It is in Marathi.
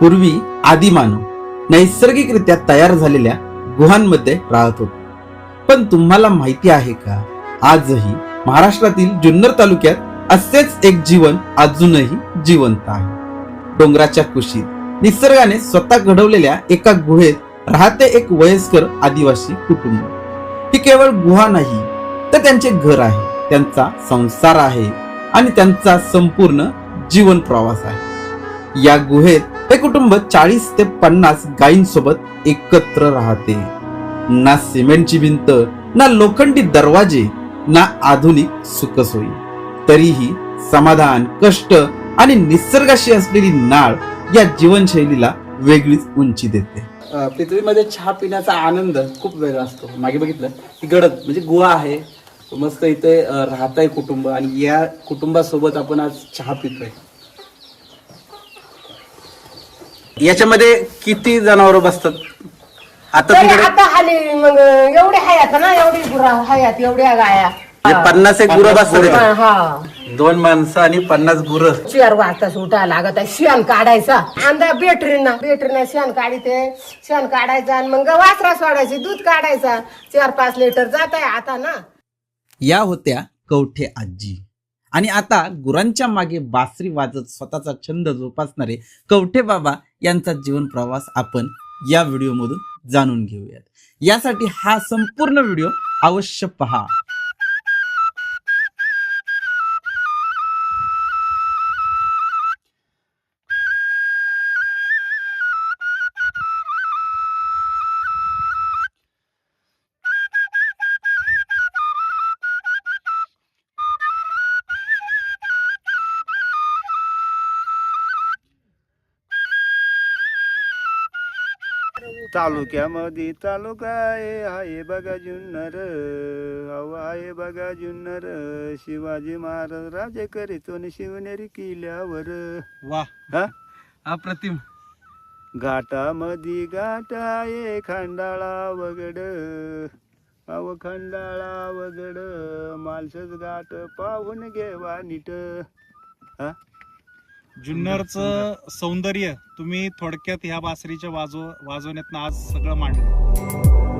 पूर्वी आदिमानव नैसर्गिकरित्या तयार झालेल्या गुहांमध्ये राहत होते. पण तुम्हाला माहिती आहे का? आजही महाराष्ट्रातील जुन्नर तालुक्यात असेच एक जीवन अजूनही जिवंत आहे. डोंगराच्या कुशीत निसर्गाने स्वतः घडवलेल्या एका गुहेत राहते एक वयस्कर आदिवासी कुटुंब. ही केवळ गुहा नाही तर त्यांचे घर आहे त्यांचा संसार आहे आणि त्यांचा संपूर्ण जीवन प्रवास आहे. या गुहेत हे कुटुंब चाळीस ते पन्नास गायींसोबत एकत्र राहते. ना सिमेंटची भिंत ना लोखंडी दरवाजे ना आधुनिक सुखसोयी. तरीही समाधान कष्ट आणि निसर्गाशी असलेली नाळ या जीवनशैलीला वेगळीच उंची देते. पृथ्वीमध्ये चहा पिण्याचा आनंद खूप वेगळा असतो. मागे बघितलं की गडद म्हणजे गुहा आहे. मस्त इथे राहत आहे कुटुंब आणि या कुटुंबासोबत आपण आज चहा पितोय. याच्यामध्ये किती जनावर बसतात? आता तरी तुमच्याकडे आता हाली मग एवढे हयात ना एवढी गुरा हयात एवढ्या गाया. म्हणजे पन्नास एक गुरं बसतात. हा, इथे. हा. दोन माणसं आणि पन्नास गुरं. चार वाजता उठायला लागत आहे. शेण काढायचा. अंदा बेटरीना. बेटरीना शेण काढिते. शेण काढायचा आणि मग वासरा सोडायची दूध काढायचा. चार पाच लिटर जात आहे आता ना. या होत्या कवठे आजी. आणि आता गुरांच्या मागे बासरी वाजत स्वतःचा छंद जोपासणारे कवठे बाबा यांचा जीवन प्रवास आपण या व्हिडिओमधून जाणून घेऊयात. यासाठी हा संपूर्ण व्हिडिओ अवश्य पहा. तालुक्यामध्ये तालुका आहे आहे बघा जुन्नर. अहो आहे बघा जुन्नर. शिवाजी महाराज राजे करीतो न शिवनेरी किल्ल्यावर वा. हा? अप्रतिम. घाटामध्ये घाट आहे खंडाळा वगड. अव खंडाळा वगड मालसच घाट पाहून घेवा नीट. हा? जुन्नरचं सौंदर्य तुम्ही थोडक्यात ह्या बासरीच्या वाजव वाजवण्यात आज सगळं मांडलं.